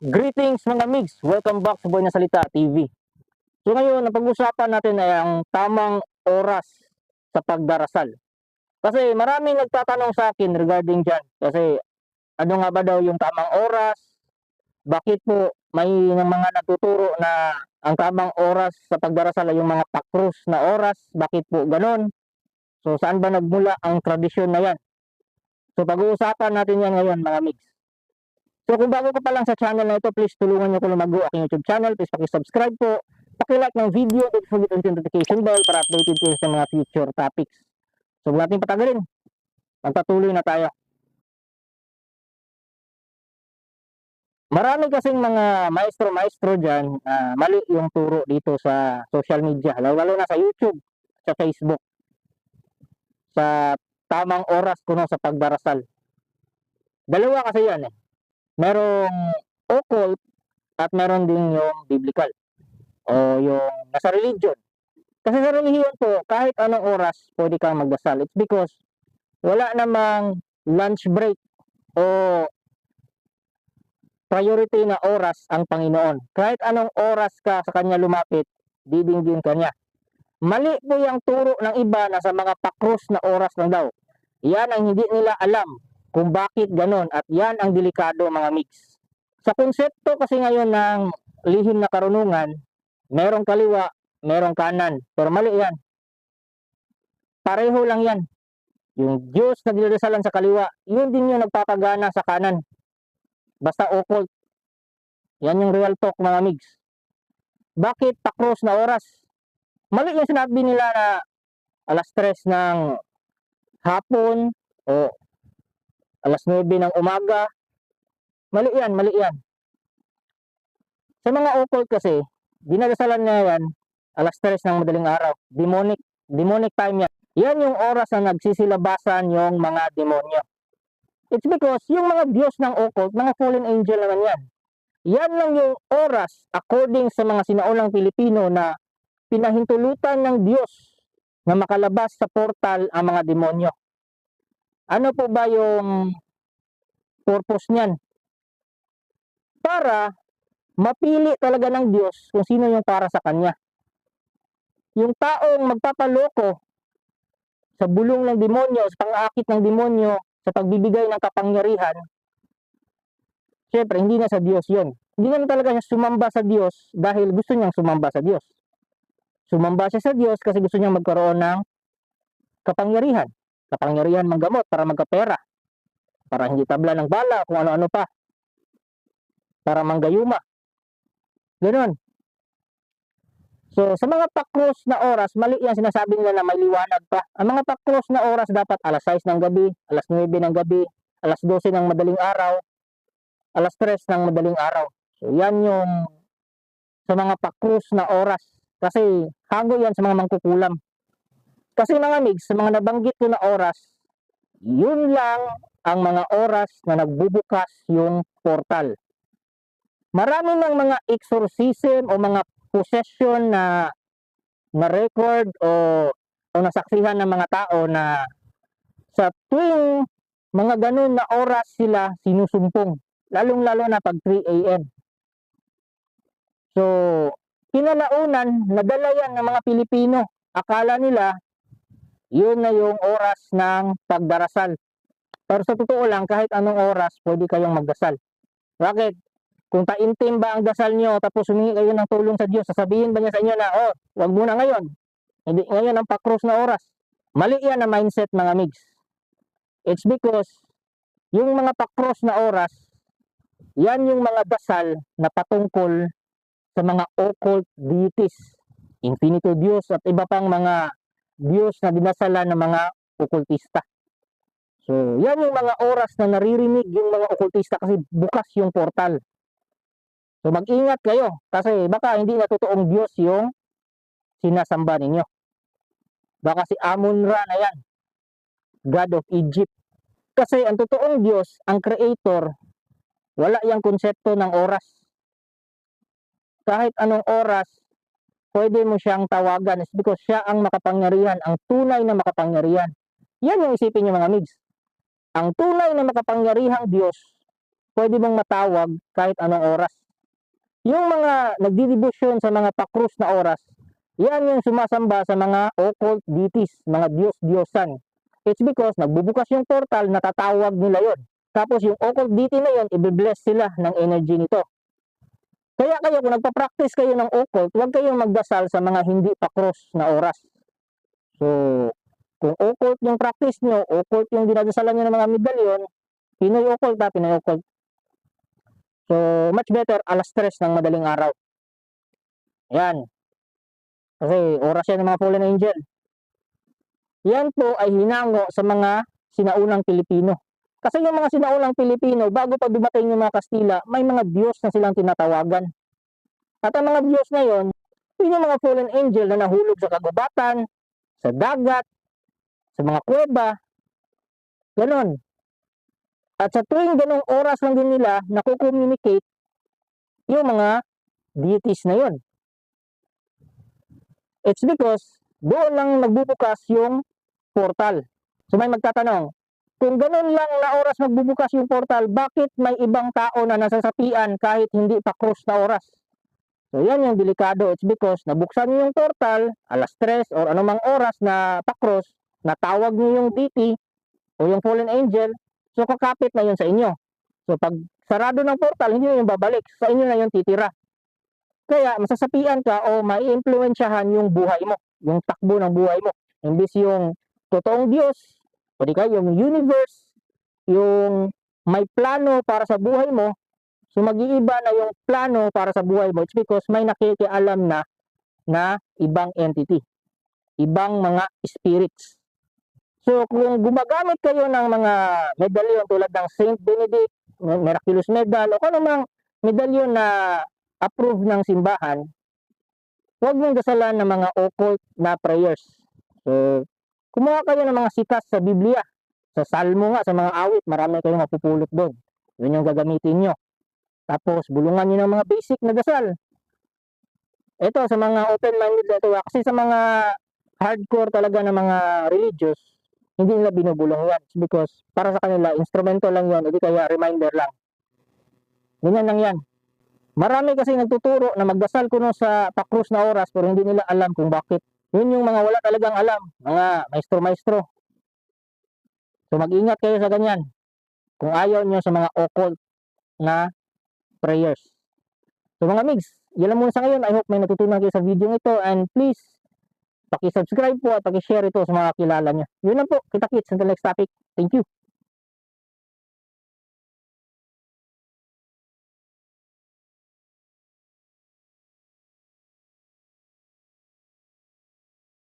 Greetings mga migs! Welcome back sa Boy na Salita TV. So ngayon, ang pag-usapan natin ay ang tamang oras sa pagdarasal. Kasi maraming nagtatanong sa akin regarding dyan. Kasi ano nga ba daw yung tamang oras? Bakit po may mga natuturo na ang tamang oras sa pagdarasal ay yung mga pakrus na oras? Bakit po ganon? So saan ba nagmula ang tradisyon na yan? So pag-uusapan natin yan ngayon mga migs. So kung bago ka pa lang sa channel na ito, please tulungan niyo ko lumago aking YouTube channel. Please paki-subscribe po. Paki-like ng video. Don't forget ang notification bell para updated kayo sa mga future topics. So huwag natin patagalin. Magpatuloy na tayo. Marami kasing mga maestro-maestro dyan, ah, mali yung turo dito sa social media, lalo na sa YouTube, sa Facebook, sa tamang oras kuno sa pagdarasal. Dalawa kasi yan eh merong occult at meron din yung biblical o yung nasa religion. Kasi sa relihiyon po, kahit anong oras pwede kang magdasal. It's because wala namang lunch break o priority na oras ang Panginoon. Kahit anong oras ka sa Kanya lumapit, didinggin ka niya. Mali po yung turo ng iba na sa mga pakrus na oras lang daw. Yan ang hindi nila alam kung bakit ganon at yan ang delikado mga mix. Sa konsepto kasi ngayon ng lihim na karunungan, merong kaliwa, merong kanan, pero mali yan. Pareho lang yan. Yung Diyos na dinadasalan sa kaliwa, yun din yung nagpapagana sa kanan. Basta occult. Yan yung real talk mga migs. Bakit pakros na oras? Mali yung sinabi nila na alas 3 ng hapon o alas 9 ng umaga. Mali yan, mali yan. Sa mga occult kasi, dinadasalan niya yan alas 3 ng madaling araw. Demonic, demonic time yan. Yan yung oras na nagsisilabasan yung mga demonyo. It's because yung mga Diyos ng occult, mga fallen angel naman yan. Yan lang yung oras according sa mga sinaulang Pilipino na pinahintulutan ng Diyos na makalabas sa portal ang mga demonyo. Ano po ba yung purpose niyan? Para mapili talaga ng Diyos kung sino yung para sa Kanya. Yung taong magpapaloko sa bulong ng demonyo, sa pang-akit ng demonyo, sa pagbibigay ng kapangyarihan, syempre, hindi na sa Diyos yon. Hindi na talaga siya sumamba sa Diyos dahil gusto niyang sumamba sa Diyos. Sumamba siya sa Diyos kasi gusto niyang magkaroon ng kapangyarihan kapangyarihan manggamot para magkapera. Para hindi tabla ng bala, kung ano-ano pa. Para manggayuma. Ganon. So, sa mga pakros na oras, mali yan sinasabi nila na may liwanag pa. Ang mga pakros na oras dapat alas 6 ng gabi, alas 9 ng gabi, alas 12 ng madaling araw, alas 3 ng madaling araw. So, yan yung sa mga pakros na oras. Kasi hango yan sa mga mangkukulam. Kasi mga migs, sa mga nabanggit ko na oras, yun lang ang mga oras na nagbubukas yung portal. Marami ng mga exorcism o mga possession na na record o o nasaksihan ng mga tao na sa tuwing mga ganun na oras sila sinusumpong. Lalong-lalo na pag 3 a.m. So, kinalaunan, nadala yan ng mga Pilipino. Akala nila yun na yung oras ng pagdarasal. Pero sa totoo lang, kahit anong oras, pwede kayong magdasal. Bakit? Kung taimtim ba ang dasal nyo, tapos humingi kayo ng tulong sa Diyos, sasabihin ba niya sa inyo na, oh, wag muna ngayon. Hindi, ngayon ang pakros na oras. Mali yan ang mindset mga migs. It's because yung mga pakros na oras, yan yung mga dasal na patungkol sa mga occult deities, infinito Diyos at iba pang mga Diyos na dinasalan ng mga okultista. So, yan yung mga oras na naririnig yung mga okultista kasi bukas yung portal. So, mag-ingat kayo kasi baka hindi na totoong Diyos yung sinasamba ninyo. Baka si Amun-Ra na yan, God of Egypt. Kasi ang totoong Diyos, ang creator, wala yung konsepto ng oras. Kahit anong oras, pwede mo siyang tawagan is because siya ang makapangyarihan, ang tunay na makapangyarihan. Yan yung isipin niyo mga migs. Ang tunay na makapangyarihang Diyos, pwede bang matawag kahit anong oras. Yung mga nagdidibusyon sa mga pakrus na oras, yan yung sumasamba sa mga occult deities, mga Diyos-Diyosan. It's because nagbubukas yung portal, natatawag nila yon. Tapos yung occult deity na yon, i-bless sila ng energy nito. Kaya kayo, kung nagpa-practice kayo ng occult, huwag kayong magdasal sa mga hindi pakros na oras. So, kung occult yung practice nyo, occult yung dinadasalan nyo ng mga medalyon, Pinoy occult ha, Pinoy occult. So, much better alas stress ng madaling araw. Yan. Kasi oras yan ng mga fallen angel. Yan po ay hinango sa mga sinaunang Pilipino. Kasi yung mga sinaunang Pilipino, bago pa dumating yung mga Kastila, may mga Diyos na silang tinatawagan. At ang mga Diyos na yon, yun yung mga fallen angel na nahulog sa kagubatan, sa dagat, sa mga kuweba, ganon. At sa tuwing ganong oras lang din nila, nakukommunicate yung mga deities na yon. It's because doon lang nagbubukas yung portal. So may magtatanong, kung ganun lang na oras magbubukas yung portal, bakit may ibang tao na nasasapian kahit hindi pa cross na oras? So yan yung delikado. It's because nabuksan niyo yung portal, alas 3 or anumang oras na pa-cross, natawag niyo yung deity o yung fallen angel, so kakapit na yun sa inyo. So pag sarado ng portal, hindi na yung babalik. Sa inyo na yung titira. Kaya masasapian ka o maiimpluwensyahan yung buhay mo, yung takbo ng buhay mo. Imbis yung totoong Diyos, o di ka, yung universe, yung may plano para sa buhay mo, so mag-iiba na yung plano para sa buhay mo. It's because may nakikialam na na ibang entity, ibang mga spirits. So kung gumagamit kayo ng mga medalyon tulad ng Saint Benedict, Miraculous Medal, o kung anumang medalyon na approved ng simbahan, huwag mong dasalan ng mga occult na prayers. So, kumuha kayo ng mga sikas sa Biblia. Sa Salmo nga, sa mga awit, marami kayong mapupulot doon. Yun yung gagamitin nyo. Tapos, bulungan nyo ng mga basic na dasal. Ito, sa mga open-minded na ito, kasi sa mga hardcore talaga ng mga religious, hindi nila binubulong yan. Because, para sa kanila, instrumento lang yan, hindi kaya reminder lang. Ganyan lang yan. Marami kasi nagtuturo na magdasal kuno sa pakrus na oras pero hindi nila alam kung bakit. Yun yung mga wala talagang alam, mga maestro-maestro. So mag-ingat kayo sa ganyan. Kung ayaw nyo sa mga occult na prayers. So mga migs, yan lang muna sa ngayon. I hope may natutunan kayo sa video ito and please paki-subscribe po at paki-share ito sa mga kilala nyo. Yun lang po. Kita-kits until next topic. Thank you.